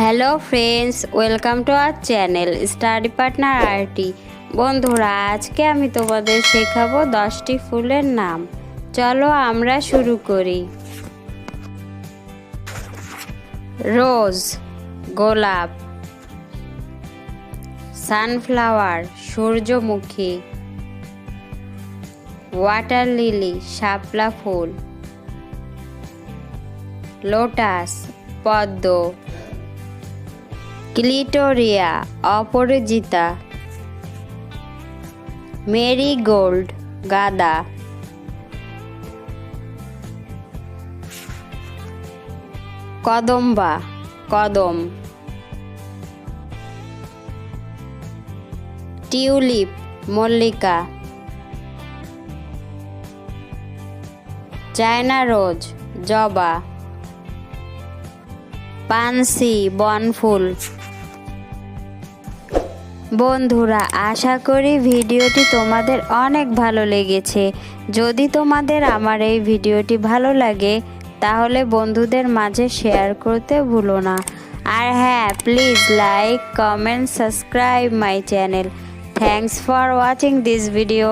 Hello friends, welcome to our channel study partner RT. বন্ধুরা, আজকে আমি তোমাদের শেখাবো দশটি ফুলের নাম। চলো আমরা শুরু করি। রোজ, গোলাপ, সানফ্লাওয়ার, সূর্যমুখী, ওয়াটার লিলি, শাপলা ফুল, লোটাস, পদ্ম ক্লিটোরিয়া অপরাজিতা মেরিগোল্ড গাদা। কদম্বা কদম। টিউলিপ মল্লিকা। চায়না রোজ জবা। পানসি বনফুল। বন্ধুরা, আশা করি ভিডিওটি তোমাদের অনেক ভালো লেগেছে। যদি তোমাদের আমার এই ভিডিওটি ভালো লাগে, তাহলে বন্ধুদের মাঝে শেয়ার করতে ভুলো না। আর হ্যাঁ please like comment subscribe my channel thanks for watching this video